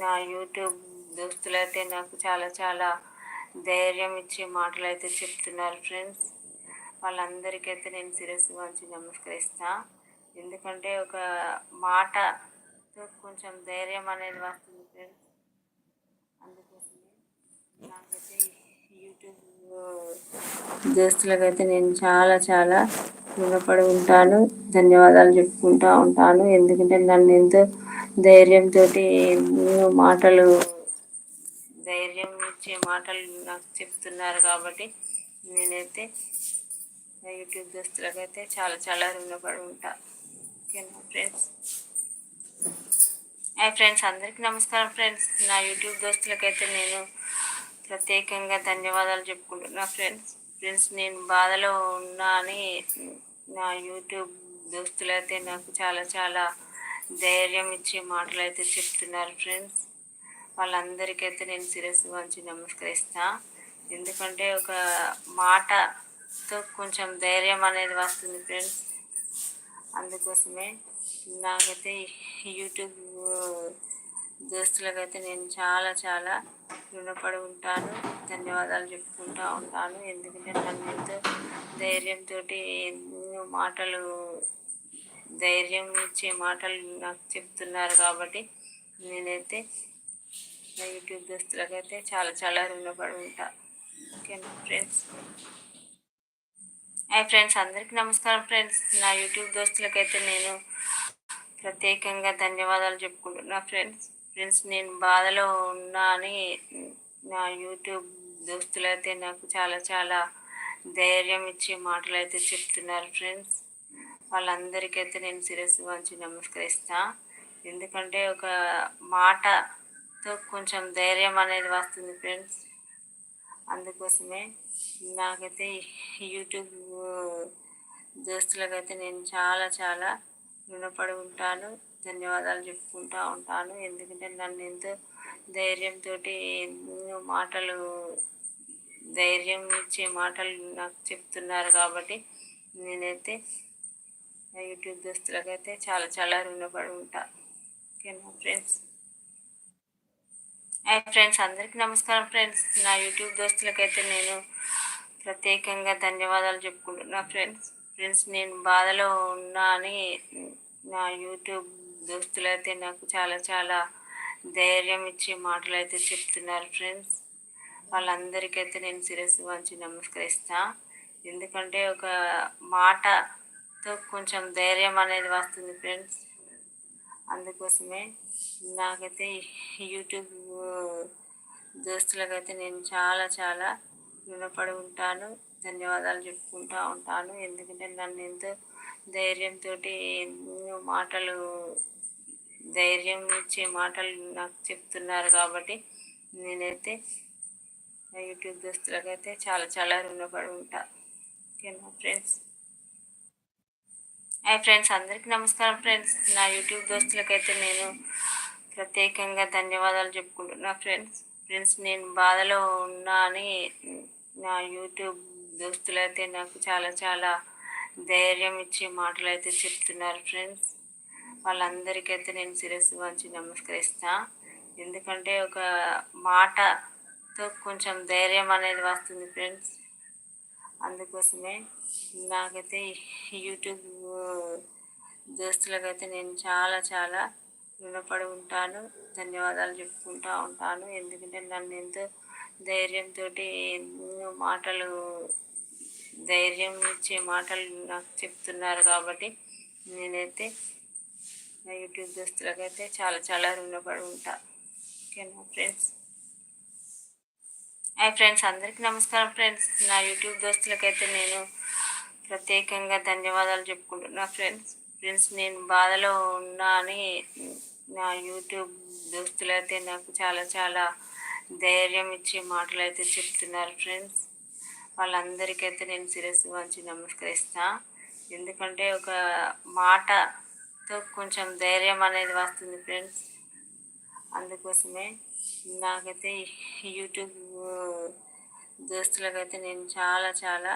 నా యూట్యూబ్ దోస్తులైతే నాకు చాలా చాలా ధైర్యం ఇచ్చే మాటలు అయితే చెప్తున్నారు ఫ్రెండ్స్. వాళ్ళందరికైతే నేను శిరస్సు వంచి నమస్కరిస్తా. ఎందుకంటే ఒక మాటతో కొంచెం ధైర్యం అనేది వస్తుంది ఫ్రెండ్స్. అందుకోసమే నాకైతే యూట్యూబ్ దోస్తులకైతే నేను చాలా చాలా రుణపడి ఉంటాను. ధన్యవాదాలు చెప్పుకుంటూ ఉంటాను. ఎందుకంటే నన్ను ఎంతో ధైర్యంతో ఎన్నో మాటలు ధైర్యం ఇచ్చే మాటలు నాకు చెప్తున్నారు కాబట్టి నేనైతే నా యూట్యూబ్ దోస్తులకైతే చాలా చాలా రుణపడి ఉంటా. ఓకేనా ఫ్రెండ్స్. హాయ్ ఫ్రెండ్స్ అందరికీ నమస్కారం ఫ్రెండ్స్. నా యూట్యూబ్ దోస్తులకైతే నేను ప్రత్యేకంగా ధన్యవాదాలు చెప్పుకుంటున్నా ఫ్రెండ్స్. ఫ్రెండ్స్ నేను బాధలో ఉన్నా అని నా యూట్యూబ్ దోస్తులైతే నాకు చాలా చాలా ధైర్యం ఇచ్చే మాటలు అయితే చెప్తున్నారు ఫ్రెండ్స్ వాళ్ళందరికైతే నేను శిరస్సు వంచి నమస్కరిస్తా. ఎందుకంటే ఒక మాటతో కొంచెం ధైర్యం అనేది వస్తుంది ఫ్రెండ్స్ అందుకోసమే నాకైతే యూట్యూబ్ దోస్తులకైతే నేను చాలా చాలా రుణపడి ఉంటాను. ధన్యవాదాలు చెప్పుకుంటూ ఉంటాను. ఎందుకంటే నన్ను ఎంతో ధైర్యంతో ఎన్నో మాటలు ధైర్యం ఇచ్చే మాటలు నాకు చెప్తున్నారు కాబట్టి నేనైతే నా యూట్యూబ్ దోస్తులకైతే చాలా చాలా రుణపడి ఉంటా. ఓకేనా ఫ్రెండ్స్. హాయ్ ఫ్రెండ్స్ అందరికీ నమస్కారం ఫ్రెండ్స్. నా యూట్యూబ్ దోస్తులకైతే నేను ప్రత్యేకంగా ధన్యవాదాలు చెప్పుకుంటున్నా ఫ్రెండ్స్. ఫ్రెండ్స్ నేను బాధలో ఉన్నా అని నా యూట్యూబ్ దోస్తులైతే నాకు చాలా చాలా ధైర్యం ఇచ్చే మాటలు అయితే చెప్తున్నారు ఫ్రెండ్స్. వాళ్ళందరికైతే నేను శిరస్సు వంచి నమస్కరిస్తా. ఎందుకంటే ఒక మాటతో కొంచెం ధైర్యం అనేది వస్తుంది ఫ్రెండ్స్. అందుకోసమే నాకైతే యూట్యూబ్ దోస్తులకైతే నేను చాలా చాలా రుణపడి ఉంటాను. ధన్యవాదాలు చెప్పుకుంటూ ఉంటాను. ఎందుకంటే నన్ను ఎంతో ధైర్యంతో ఎన్నో మాటలు ధైర్యం ఇచ్చే మాటలు నాకు చెప్తున్నారు కాబట్టి నేనైతే యూట్యూబ్ దోస్తులకైతే చాలా చాలా రుణపడి ఉంటా. ఓకేనా ఫ్రెండ్స్. హాయ్ ఫ్రెండ్స్ అందరికీ నమస్కారం ఫ్రెండ్స్. నా యూట్యూబ్ దోస్తులకైతే నేను ప్రత్యేకంగా ధన్యవాదాలు చెప్పుకుంటున్నా ఫ్రెండ్స్. ఫ్రెండ్స్ నేను బాధలో ఉన్నా అని నా యూట్యూబ్ దోస్తులైతే నాకు చాలా చాలా ధైర్యం ఇచ్చే మాటలు అయితే చెప్తున్నారు ఫ్రెండ్స్. వాళ్ళందరికైతే నేను శిరస్సు వంచి నమస్కరిస్తా. ఎందుకంటే ఒక మాట తో కొంచెం ధైర్యం అనేది వస్తుంది ఫ్రెండ్స్. అందుకోసమే నాకైతే యూట్యూబ్ దోస్తులకైతే నేను చాలా చాలా రుణపడి ఉంటాను. ధన్యవాదాలు చెప్పుకుంటూ ఉంటాను. ఎందుకంటే నన్ను ఎంతో ధైర్యంతో ఎన్నో మాటలు ధైర్యం ఇచ్చే మాటలు నాకు చెప్తున్నారు కాబట్టి నేనైతే యూట్యూబ్ దోస్తులకైతే చాలా చాలా రుణపడి ఉంటాను ఓకేనా ఫ్రెండ్స్? హాయ్ ఫ్రెండ్స్ అందరికీ నమస్కారం ఫ్రెండ్స్. నా యూట్యూబ్ దోస్తులకైతే నేను ప్రత్యేకంగా ధన్యవాదాలు చెప్పుకుంటున్నా ఫ్రెండ్స్. ఫ్రెండ్స్ నేను బాధలో ఉన్నా అని నా యూట్యూబ్ దోస్తులైతే నాకు చాలా చాలా ధైర్యం ఇచ్చే మాటలు అయితే చెప్తున్నారు ఫ్రెండ్స్. వాళ్ళందరికైతే నేను శిరస్సు వంచి నమస్కరిస్తా. ఎందుకంటే ఒక మాటతో కొంచెం ధైర్యం అనేది వస్తుంది ఫ్రెండ్స్. అందుకోసమే నాకైతే యూట్యూబ్ దోస్తులకైతే నేను చాలా చాలా రుణపడి ఉంటాను. ధన్యవాదాలు చెప్పుకుంటూ ఉంటాను. ఎందుకంటే నన్ను ఎంతో ధైర్యంతో ఎన్నో మాటలు ధైర్యం ఇచ్చే మాటలు నాకు చెప్తున్నారు కాబట్టి నేనైతే నా యూట్యూబ్ దోస్తులకైతే చాలా చాలా రుణపడి ఉంటా. ఓకేనా ఫ్రెండ్స్. హాయ్ ఫ్రెండ్స్ అందరికీ నమస్కారం ఫ్రెండ్స్. నా యూట్యూబ్ దోస్తులకైతే నేను ప్రత్యేకంగా ధన్యవాదాలు చెప్పుకుంటున్నా ఫ్రెండ్స్. ఫ్రెండ్స్ నేను బాధలో ఉన్నా అని నా యూట్యూబ్ దోస్తులైతే నాకు చాలా చాలా ధైర్యం ఇచ్చే మాటలు అయితే చెప్తున్నారు ఫ్రెండ్స్. వాళ్ళందరికైతే నేను శిరస్సు వంచి నమస్కరిస్తా. ఎందుకంటే ఒక మాటతో కొంచెం ధైర్యం అనేది వస్తుంది ఫ్రెండ్స్. అందుకోసమే నాకైతే యూట్యూబ్ దోస్తులకైతే నేను చాలా చాలా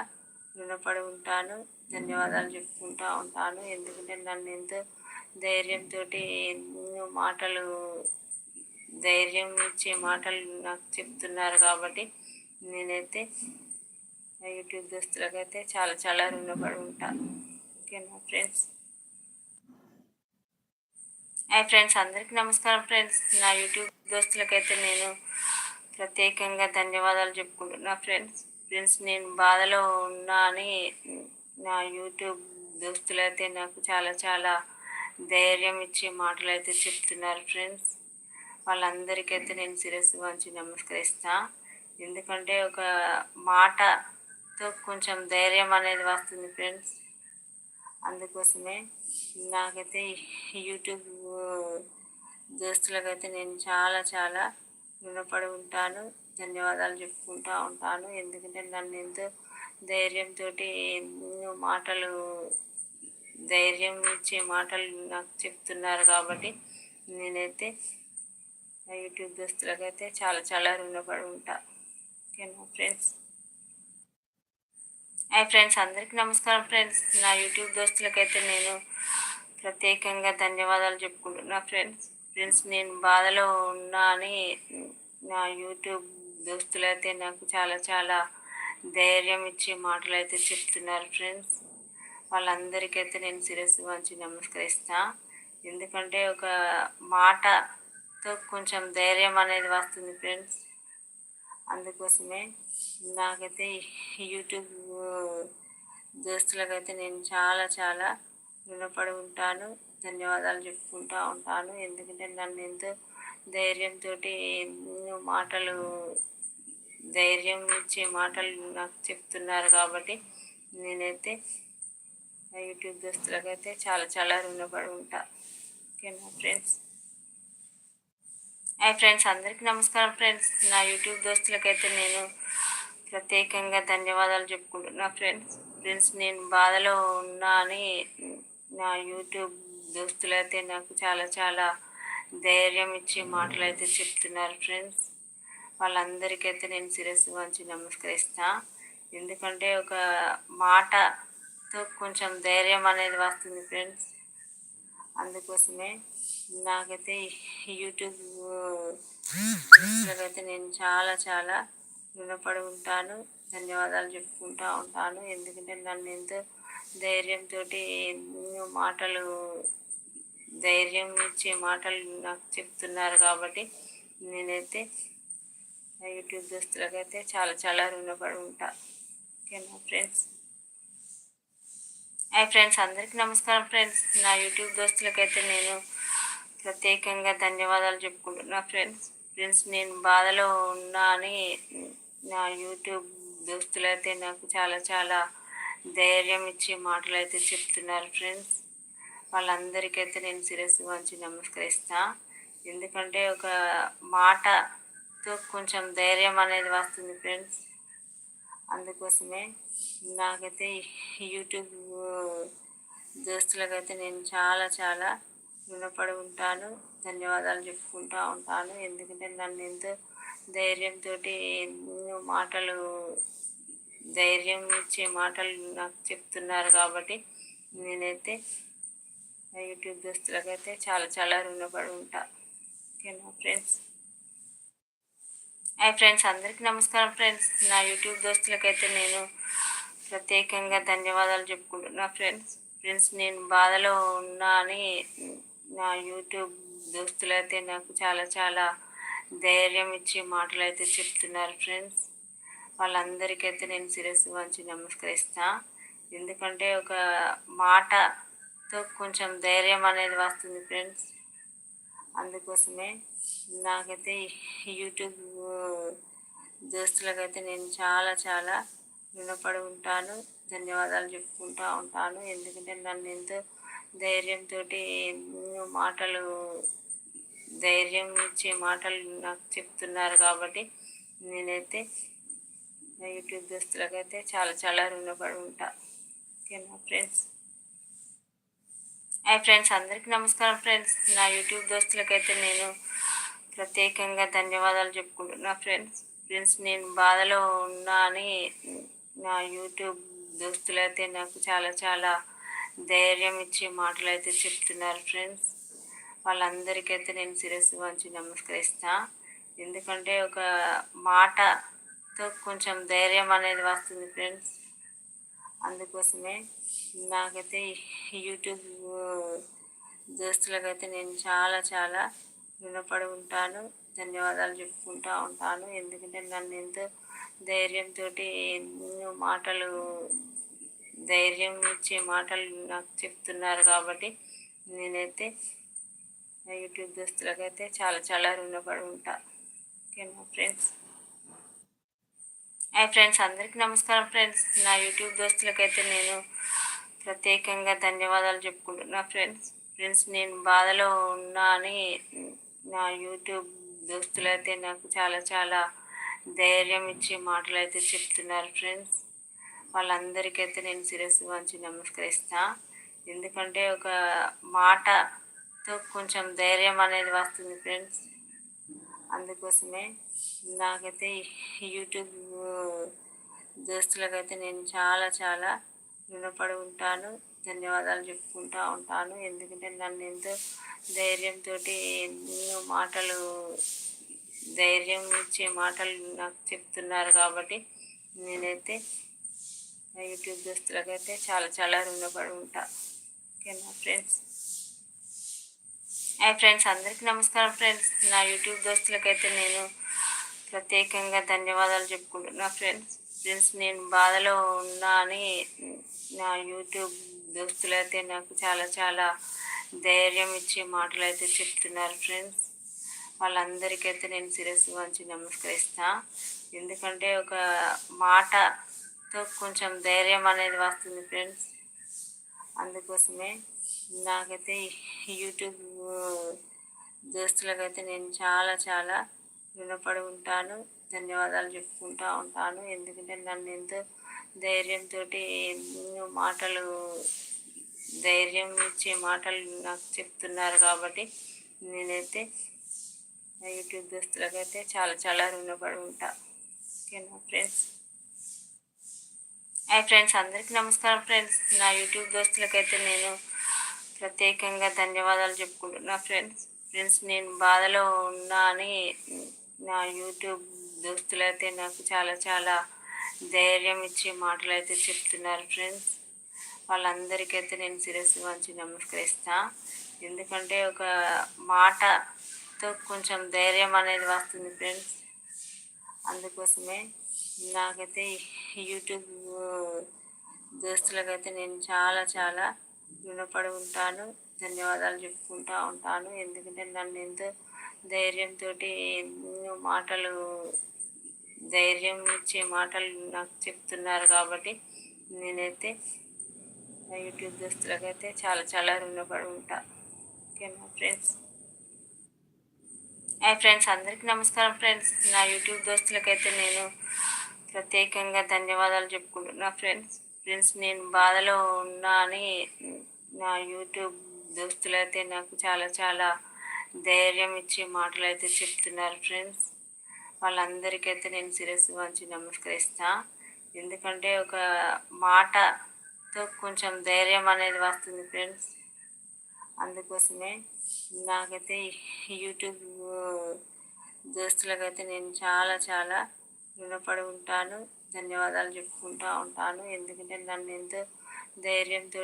రుణపడి ఉంటాను. ధన్యవాదాలు చెప్పుకుంటూ ఉంటాను. ఎందుకంటే నన్ను ఎంతో ధైర్యంతో ఎన్నో మాటలు ధైర్యం ఇచ్చే మాటలు నాకు చెప్తున్నారు కాబట్టి నేనైతే యూట్యూబ్ దోస్తులకైతే చాలా చాలా రుణపడి ఉంటాను. ఓకేనా ఫ్రెండ్స్. హాయ్ ఫ్రెండ్స్ అందరికీ నమస్కారం ఫ్రెండ్స్. నా యూట్యూబ్ దోస్తులకైతే నేను ప్రత్యేకంగా ధన్యవాదాలు చెప్పుకుంటున్నా ఫ్రెండ్స్. ఫ్రెండ్స్ నేను బాధలో ఉన్నా అని నా యూట్యూబ్ దోస్తులైతే నాకు చాలా చాలా ధైర్యం ఇచ్చే మాటలు అయితే చెప్తున్నారు ఫ్రెండ్స్. వాళ్ళందరికైతే నేను శిరస్సు వంచి నమస్కరిస్తా. ఎందుకంటే ఒక మాటతో కొంచెం ధైర్యం అనేది వస్తుంది ఫ్రెండ్స్. అందుకోసమే నాకైతే యూట్యూబ్ దోస్తులకైతే నేను చాలా చాలా రుణపడి ఉంటాను. ధన్యవాదాలు చెప్పుకుంటూ ఉంటాను. ఎందుకంటే నన్ను ఎంతో ధైర్యంతో ఎన్నో మాటలు ధైర్యం ఇచ్చే మాటలు నాకు చెప్తున్నారు కాబట్టి నేనైతే యూట్యూబ్ దోస్తులకైతే చాలా చాలా రుణపడి ఉంటా. ఓకేనా ఫ్రెండ్స్. హాయ్ ఫ్రెండ్స్ అందరికీ నమస్కారం ఫ్రెండ్స్. నా యూట్యూబ్ దోస్తులకైతే నేను ప్రత్యేకంగా ధన్యవాదాలు చెప్పుకుంటున్నా ఫ్రెండ్స్. ఫ్రెండ్స్ నేను బాధలో ఉన్నా అని నా యూట్యూబ్ దోస్తులైతే నాకు చాలా చాలా ధైర్యం ఇచ్చే మాటలు అయితే చెప్తున్నారు ఫ్రెండ్స్. వాళ్ళందరికైతే నేను శిరస్సు వంచి నమస్కరిస్తా. ఎందుకంటే ఒక మాటతో కొంచెం ధైర్యం అనేది వస్తుంది ఫ్రెండ్స్. అందుకోసమే నాకైతే యూట్యూబ్ దోస్తులకైతే నేను చాలా చాలా రుణపడి ఉంటాను. ధన్యవాదాలు చెప్పుకుంటూ ఉంటాను. ఎందుకంటే నన్ను ఎంతో ధైర్యంతో ఎన్నో మాటలు ధైర్యం ఇచ్చే మాటలు నాకు చెప్తున్నారు కాబట్టి నేనైతే యూట్యూబ్ దోస్తులకైతే చాలా చాలా రుణపడి ఉంటా. ఓకేనా ఫ్రెండ్స్. హాయ్ ఫ్రెండ్స్ అందరికీ నమస్కారం ఫ్రెండ్స్. నా యూట్యూబ్ దోస్తులకైతే నేను ప్రత్యేకంగా ధన్యవాదాలు చెప్పుకుంటున్నా ఫ్రెండ్స్ ఫ్రెండ్స్ నేను బాధలో ఉన్నా అని నా యూట్యూబ్ దోస్తులైతే నాకు చాలా చాలా ధైర్యం ఇచ్చే మాటలు అయితే చెప్తున్నారు ఫ్రెండ్స్. వాళ్ళందరికైతే నేను శిరస్సు వంచి నమస్కరిస్తా. ఎందుకంటే ఒక మాటతో కొంచెం ధైర్యం అనేది వస్తుంది ఫ్రెండ్స్. అందుకోసమే నాకైతే యూట్యూబ్ అయితే నేను చాలా చాలా రుణపడి ఉంటాను. ధన్యవాదాలు చెప్పుకుంటూ ఉంటాను. ఎందుకంటే నన్ను ఎంతో ధైర్యంతో ఎన్నో మాటలు ధైర్యం ఇచ్చే మాటలు నాకు చెప్తున్నారు కాబట్టి నేనైతే యూట్యూబ్ దోస్తులకైతే చాలా చాలా రుణపడి ఉంటా. ఓకేనా ఫ్రెండ్స్. హాయ్ ఫ్రెండ్స్ అందరికీ నమస్కారం ఫ్రెండ్స్. నా యూట్యూబ్ దోస్తులకైతే నేను ప్రత్యేకంగా ధన్యవాదాలు చెప్పుకుంటున్నా ఫ్రెండ్స్. ఫ్రెండ్స్ నేను బాధలో ఉన్నా అని నా యూట్యూబ్ దోస్తులైతే నాకు చాలా చాలా ధైర్యం ఇచ్చే మాటలు అయితే చెప్తున్నారు ఫ్రెండ్స్. వాళ్ళందరికైతే నేను శిరస్సు వంచి నమస్కరిస్తా. ఎందుకంటే ఒక మాట మాటతో కొంచెం ధైర్యం అనేది వస్తుంది ఫ్రెండ్స్ అందుకోసమే నాకైతే యూట్యూబ్ దోస్తులకైతే నేను చాలా చాలా రుణపడి ఉంటాను. ధన్యవాదాలు చెప్పుకుంటూ ఉంటాను. ఎందుకంటే నన్ను ఎంతో ధైర్యంతో ఎన్నో మాటలు ధైర్యం ఇచ్చే మాటలు నాకు చెప్తున్నారు కాబట్టి నేనైతే యూట్యూబ్ దోస్తులకైతే చాలా చాలా రుణపడి ఉంటా. ఓకేనా ఫ్రెండ్స్ హాయ్ ఫ్రెండ్స్ అందరికీ నమస్కారం ఫ్రెండ్స్. నా యూట్యూబ్ దోస్తులకైతే నేను ప్రత్యేకంగా ధన్యవాదాలు చెప్పుకుంటున్నా ఫ్రెండ్స్. ఫ్రెండ్స్ నేను బాధలో ఉన్నా అని నా యూట్యూబ్ దోస్తులైతే నాకు చాలా చాలా ధైర్యం ఇచ్చే మాటలు అయితే చెప్తున్నారు ఫ్రెండ్స్. వాళ్ళందరికైతే నేను శిరస్సు వంచి నమస్కరిస్తా. ఎందుకంటే ఒక మాటతో కొంచెం ధైర్యం అనేది వస్తుంది ఫ్రెండ్స్. అందుకోసమే నాకైతే యూట్యూబ్ దోస్తులకైతే నేను చాలా చాలా రుణపడి ఉంటాను. ధన్యవాదాలు చెప్పుకుంటూ ఉంటాను. ఎందుకంటే నన్ను ఎంతో ధైర్యంతో ఎన్నో మాటలు ధైర్యం ఇచ్చే మాటలు నాకు చెప్తున్నారు కాబట్టి నేనైతే యూట్యూబ్ దోస్తులకైతే చాలా చాలా రుణపడి ఉంటా. ఓకేనా ఫ్రెండ్స్. హాయ్ ఫ్రెండ్స్ అందరికీ నమస్కారం ఫ్రెండ్స్. నా యూట్యూబ్ దోస్తులకైతే నేను ప్రత్యేకంగా ధన్యవాదాలు చెప్పుకుంటున్నా. ఫ్రెండ్స్ ఫ్రెండ్స్ నేను బాధలో ఉన్నా అని నా యూట్యూబ్ దోస్తులైతే నాకు చాలా చాలా ధైర్యం ఇచ్చే మాటలు అయితే చెప్తున్నారు ఫ్రెండ్స్. వాళ్ళందరికైతే నేను శిరస్సు వంచి నమస్కరిస్తా. ఎందుకంటే ఒక మాటతో కొంచెం ధైర్యం అనేది వస్తుంది ఫ్రెండ్స్. అందుకోసమే నాకైతే యూట్యూబ్ దోస్తులకైతే నేను చాలా చాలా రుణపడి ఉంటాను. ధన్యవాదాలు చెప్పుకుంటూ ఉంటాను. ఎందుకంటే నన్ను ఎంతో ధైర్యంతో ఎన్నో మాటలు ధైర్యం ఇచ్చే మాటలు నాకు చెప్తున్నారు కాబట్టి నేనైతే యూట్యూబ్ దోస్తులకైతే చాలా చాలా రుణపడి ఉంటా. ఓకేనా ఫ్రెండ్స్. హాయ్ ఫ్రెండ్స్ అందరికీ నమస్కారం ఫ్రెండ్స్. నా యూట్యూబ్ దోస్తులకైతే నేను ప్రత్యేకంగా ధన్యవాదాలు చెప్పుకుంటున్నా ఫ్రెండ్స్. ఫ్రెండ్స్ నేను బాధలో ఉన్నా అని నా యూట్యూబ్ దోస్తులైతే నాకు చాలా చాలా ధైర్యం ఇచ్చే మాటలు అయితే చెప్తున్నారు ఫ్రెండ్స్. వాళ్ళందరికైతే నేను శిరస్సు వంచి నమస్కరిస్తా. ఎందుకంటే ఒక మాటతో కొంచెం ధైర్యం అనేది వస్తుంది ఫ్రెండ్స్. అందుకోసమే నాకైతే యూట్యూబ్ దోస్తులకైతే నేను చాలా చాలా రుణపడి ఉంటాను. ధన్యవాదాలు చెప్పుకుంటూ ఉంటాను. ఎందుకంటే నన్ను ఎంతో ధైర్యంతో ఎన్నో మాటలు ధైర్యం ఇచ్చే మాటలు నాకు చెప్తున్నారు కాబట్టి నేనైతే యూట్యూబ్ దోస్తులకైతే చాలా చాలా రుణపడి ఉంటా. ఓకేనా ఫ్రెండ్స్. హాయ్ ఫ్రెండ్స్ అందరికీ నమస్కారం ఫ్రెండ్స్. నా యూట్యూబ్ దోస్తులకైతే నేను ప్రత్యేకంగా ధన్యవాదాలు చెప్పుకుంటున్నా ఫ్రెండ్స్. ఫ్రెండ్స్ నేను బాధలో ఉన్నా అని నా యూట్యూబ్ దోస్తులైతే నాకు చాలా చాలా ధైర్యం ఇచ్చే మాటలు అయితే చెప్తున్నారు ఫ్రెండ్స్. వాళ్ళందరికైతే నేను శిరస్సు వంచి నమస్కరిస్తా. ఎందుకంటే ఒక మాటతో కొంచెం ధైర్యం అనేది వస్తుంది ఫ్రెండ్స్. అందుకోసమే నాకైతే యూట్యూబ్ దోస్తులకైతే నేను చాలా చాలా రుణపడి ఉంటాను. ధన్యవాదాలు చెప్పుకుంటూ ఉంటాను. ఎందుకంటే నన్ను ఎంతో ధైర్యంతో ఎన్నో మాటలు ధైర్యం ఇచ్చే మాటలు నాకు చెప్తున్నారు కాబట్టి నేనైతే యూట్యూబ్ దోస్తులకైతే చాలా చాలా రుణపడి ఉంటా. ఓకేనా ఫ్రెండ్స్? హాయ్ ఫ్రెండ్స్ అందరికీ నమస్కారం ఫ్రెండ్స్. నా యూట్యూబ్ దోస్తులకైతే నేను ప్రత్యేకంగా ధన్యవాదాలు చెప్పుకుంటున్నా ఫ్రెండ్స్. ఫ్రెండ్స్ నేను బాధలో ఉన్నా అని నా యూట్యూబ్ దోస్తులైతే నాకు చాలా చాలా ధైర్యం ఇచ్చే మాటలు అయితే చెప్తున్నారు ఫ్రెండ్స్. వాళ్ళందరికైతే నేను శిరస్సు వంచి నమస్కరిస్తా. ఎందుకంటే ఒక మాటతో కొంచెం ధైర్యం అనేది వస్తుంది ఫ్రెండ్స్. అందుకోసమే నాకైతే యూట్యూబ్ దోస్తులకైతే నేను చాలా చాలా రుణపడి ఉంటాను. ధన్యవాదాలు చెప్పుకుంటూ ఉంటాను. ఎందుకంటే నన్ను ఎంతో ధైర్యంతో ఎన్నో మాటలు ధైర్యం ఇచ్చే మాటలు నాకు చెప్తున్నారు కాబట్టి నేనైతే యూట్యూబ్ దోస్తులకైతే చాలా చాలా రుణపడి ఉంటా. ఓకేనా ఫ్రెండ్స్. హాయ్ ఫ్రెండ్స్ అందరికీ నమస్కారం ఫ్రెండ్స్. నా యూట్యూబ్ దోస్తులకైతే నేను ప్రత్యేకంగా ధన్యవాదాలు చెప్పుకుంటున్నా ఫ్రెండ్స్. ఫ్రెండ్స్ నేను బాధలో ఉన్నా అని నా యూట్యూబ్ దోస్తులైతే నాకు చాలా చాలా ధైర్యం ఇచ్చే మాటలు అయితే చెప్తున్నారు ఫ్రెండ్స్. వాళ్ళందరికైతే నేను శిరస్సు వంచి నమస్కరిస్తా. ఎందుకంటే ఒక మాటతో కొంచెం ధైర్యం అనేది వస్తుంది ఫ్రెండ్స్. అందుకోసమే నాకైతే యూట్యూబ్ దోస్తులకైతే నేను చాలా చాలా రుణపడి ఉంటాను. ధన్యవాదాలు చెప్పుకుంటూ ఉంటాను. ఎందుకంటే నన్ను ఎంతో ధైర్యంతో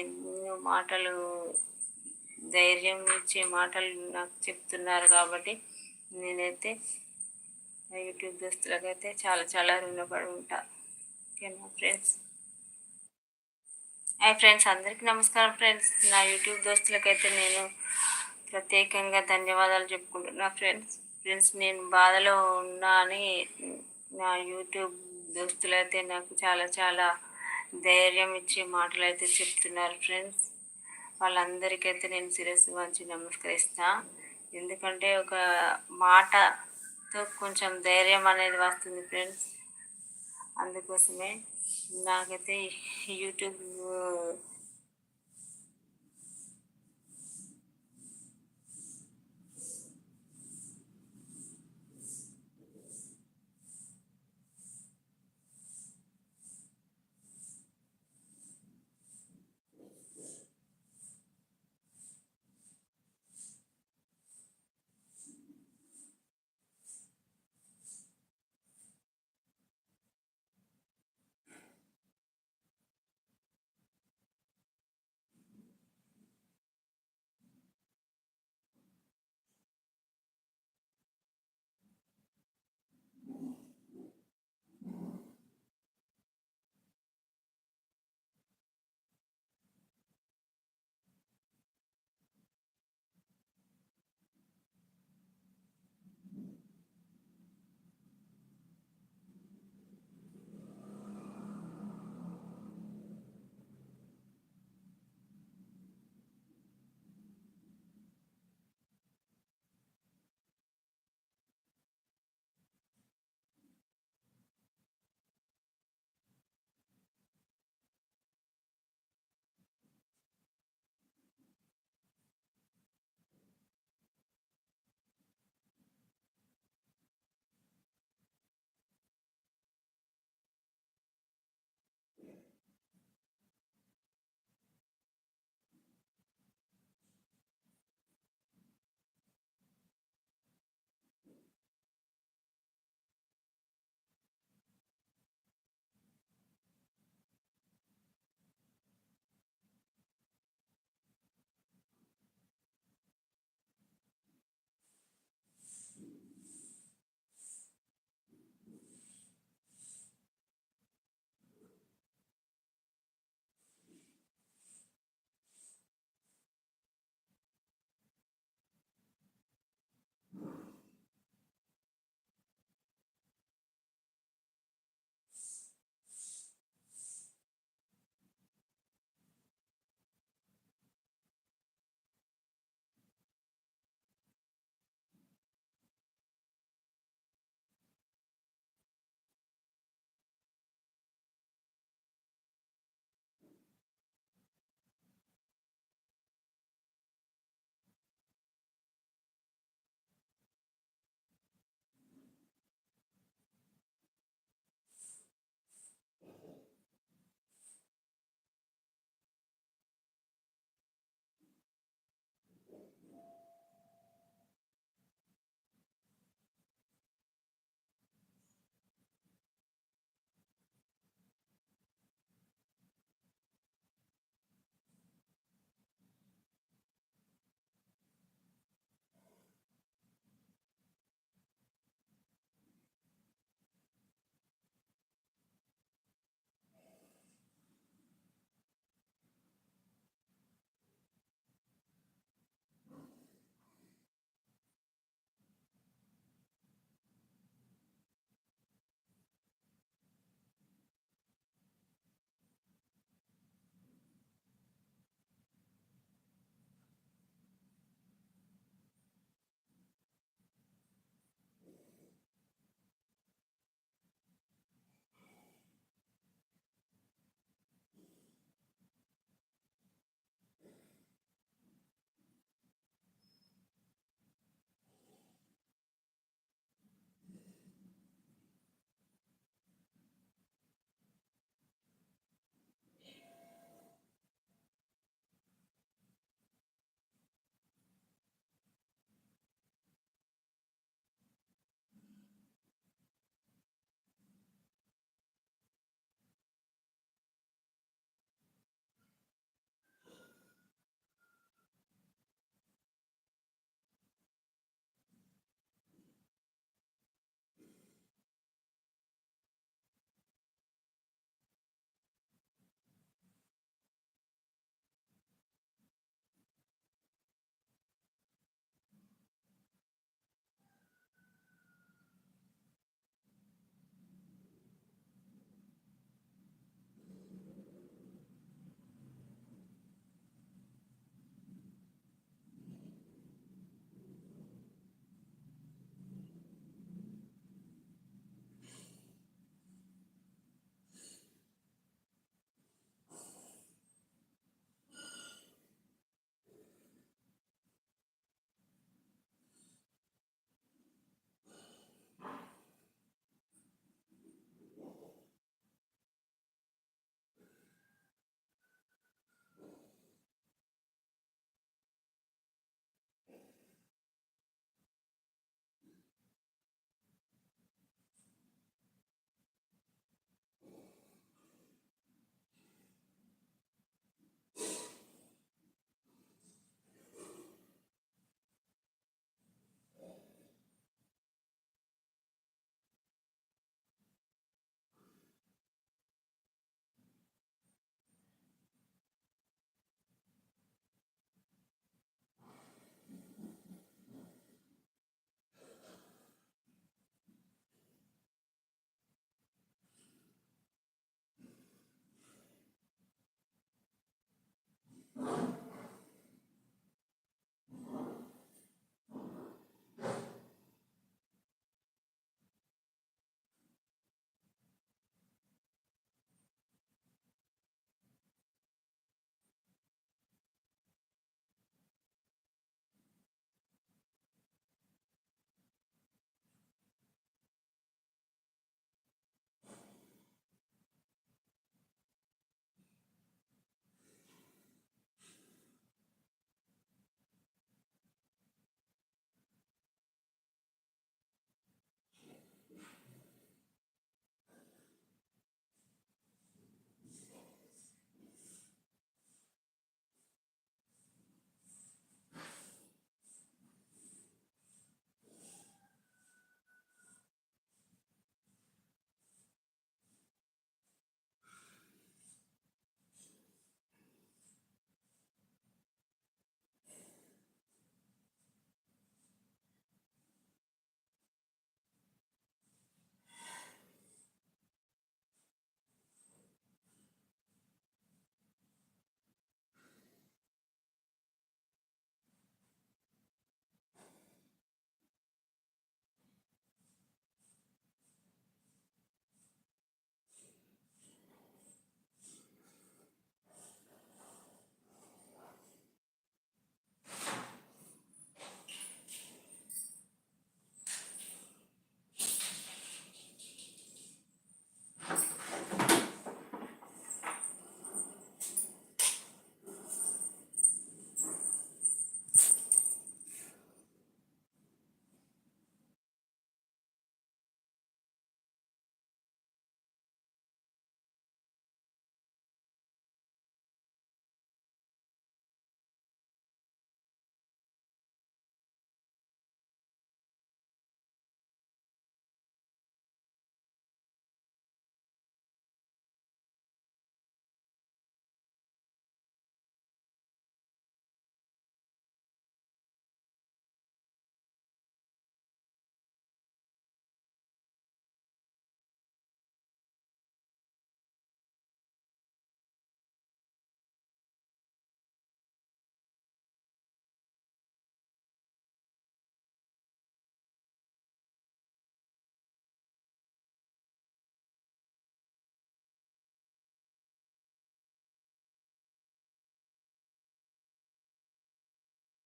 ఎన్నో మాటలు ధైర్యం ఇచ్చే మాటలు నాకు చెప్తున్నారు కాబట్టి నేనైతే యూట్యూబ్ దోస్తులకైతే చాలా చాలా రుణపడి ఉంటా. ఓకేనా ఫ్రెండ్స్ హాయ్ ఫ్రెండ్స్ అందరికీ నమస్కారం ఫ్రెండ్స్ నా యూట్యూబ్ దోస్తులకైతే నేను ప్రత్యేకంగా ధన్యవాదాలు చెప్పుకుంటున్నా ఫ్రెండ్స్ ఫ్రెండ్స్ నేను బాధలో ఉన్నా అని నా యూట్యూబ్ దోస్తులైతే నాకు చాలా చాలా ధైర్యం ఇచ్చే మాటలు అయితే చెప్తున్నారు ఫ్రెండ్స్ వాళ్ళందరికైతే నేను శిరస్సు వంచి నమస్కరిస్తా. ఎందుకంటే ఒక మాట తో కొంచెం ధైర్యం అనేది వస్తుంది ఫ్రెండ్స్. అందుకోసమే నాకైతే యూట్యూబ్